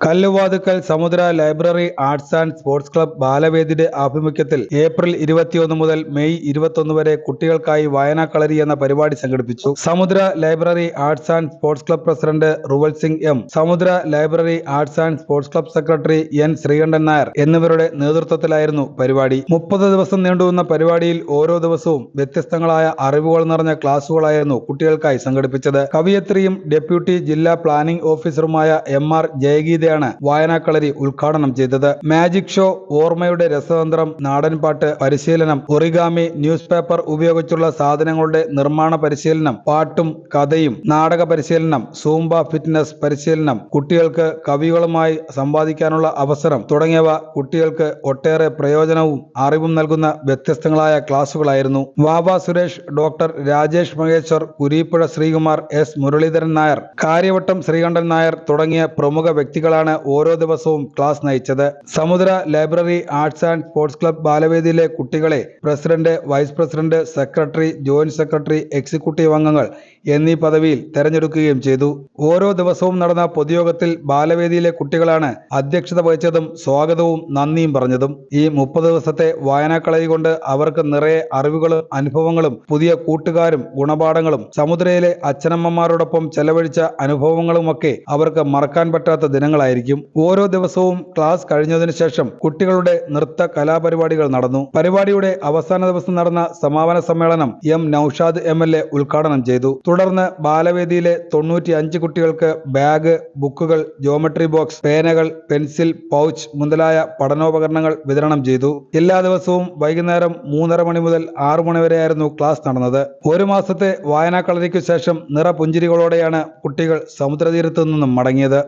Kalluvathukkal Samudra library arts and sports club ബാലവേദിയുടെ ആഭിമുഖ്യത്തിൽ April ഇരുപത്തിയൊന്ന് മുതൽ മെയ് ഇരുപത്തൊന്ന് വരെ കുട്ടികൾക്കായി വായനാ കളരി എന്ന പരിപാടി സംഘടിപ്പിച്ചു. Samudra library arts and sports club president Ruval Singh M Samudra library arts and sports club secretary N Sreekantan Nair എന്നിവരുടെ നേതൃത്വത്തിലായിരുന്നു പരിപാടി. മുപ്പത് ദിവസം നീണ്ടുവന്ന പരിപാടിയിൽ ഓരോ ദിവസവും വ്യത്യസ്തങ്ങളായ അറിവുകൾ നിറഞ്ഞ ക്ലാസുകളായിരുന്നു കുട്ടികൾക്കായി സംഘടിപ്പിച്ചത്. കവിയത്രിയും ഡെപ്യൂട്ടി ജില്ലാ പ്ലാനിംഗ് ഓഫീസറുമായ എം ആർ ജയഗീതയാണ് വായനാക്കളരി ഉദ്ഘാടനം ചെയ്തത്. മാജിക് ഷോ ഓർമ്മയുടെ രസതന്ത്രം നാടൻപാട്ട് പരിശീലനം ഒറിഗാമി ന്യൂസ് പേപ്പർ ഉപയോഗിച്ചുള്ള സാധനങ്ങളുടെ നിർമ്മാണ പരിശീലനം പാട്ടും കഥയും നാടക പരിശീലനം സൂംബ ഫിറ്റ്നസ് പരിശീലനം കുട്ടികൾക്ക് കവികളുമായി സമ്പാദിക്കാനുള്ള അവസരം തുടങ്ങിയവ കുട്ടികൾക്ക് ഒട്ടേറെ പ്രയോജനവും അറിവും നൽകുന്ന വ്യത്യസ്തങ്ങളായ ക്ലാസുകളായിരുന്നു. വാവ സുരേഷ് ഡോക്ടർ രാജേഷ് മഹേശ്വർ കുരീപ്പുഴ ശ്രീകുമാർ എസ് മുരളീധരൻ നായർ കാര്യവട്ടം ശ്രീകണ്ഠൻ നായർ തുടങ്ങിയ പ്രമുഖ വ്യക്തികളാണ് ഓരോ ദിവസവും ക്ലാസ് നയിച്ചത്. Samudra library arts and sports club ബാലവേദിയിലെ കുട്ടികളെ president vice president secretary joint secretary executive അംഗങ്ങൾ എന്നീ പദവിയിൽ തെരഞ്ഞെടുക്കുകയും ചെയ്തു. ഓരോ ദിവസവും നടന്ന പൊതുയോഗത്തിൽ ബാലവേദിയിലെ കുട്ടികളാണ് അധ്യക്ഷത വഹിച്ചതും സ്വാഗതവും നന്ദിയും പറഞ്ഞതും. ഈ മുപ്പത് ദിവസത്തെ വായനാക്കളരി കൊണ്ട് അവർക്ക് നിറയെ അറിവുകളും അനുഭവങ്ങളും പുതിയ കൂട്ടുകാരും ഗുണപാഠങ്ങളും സമുദ്രയിലെ അച്ഛനമ്മമാരോടൊപ്പം ചെലവഴിച്ച അനുഭവങ്ങളുമൊക്കെ അവർക്ക് മറക്കാൻ പറ്റാത്ത ദിനങ്ങളായിരിക്കും ഓരോ ദിവസവും ക്ലാസ് കഴിഞ്ഞതിനു ശേഷം കുട്ടികളുടെ നൃത്ത കലാപരിപാടികൾ നടന്നു. പരിപാടിയുടെ അവസാന ദിവസം നടന്ന സമാപന സമ്മേളനം M Noushad M L A ഉദ്ഘാടനം ചെയ്തു. തുടർന്ന് ബാലവേദിയിലെ തൊണ്ണൂറ്റി അഞ്ച് കുട്ടികൾക്ക് ബാഗ് ബുക്കുകൾ ജോമെട്രി ബോക്സ് പേനകൾ പെൻസിൽ പൗച്ച് മുതലായ പഠനോപകരണങ്ങൾ വിതരണം ചെയ്തു. എല്ലാ ദിവസവും വൈകുന്നേരം മൂന്നര മണി മുതൽ ആറു മണി വരെയായിരുന്നു ക്ലാസ് നടന്നത്. ഒരു മാസത്തെ വായനാ കളരിക്കു ശേഷം നിറപുഞ്ചിരികളോടെയാണ് കുട്ടികൾ സമുദ്രതീരത്തു നിന്നും മടങ്ങിയത്.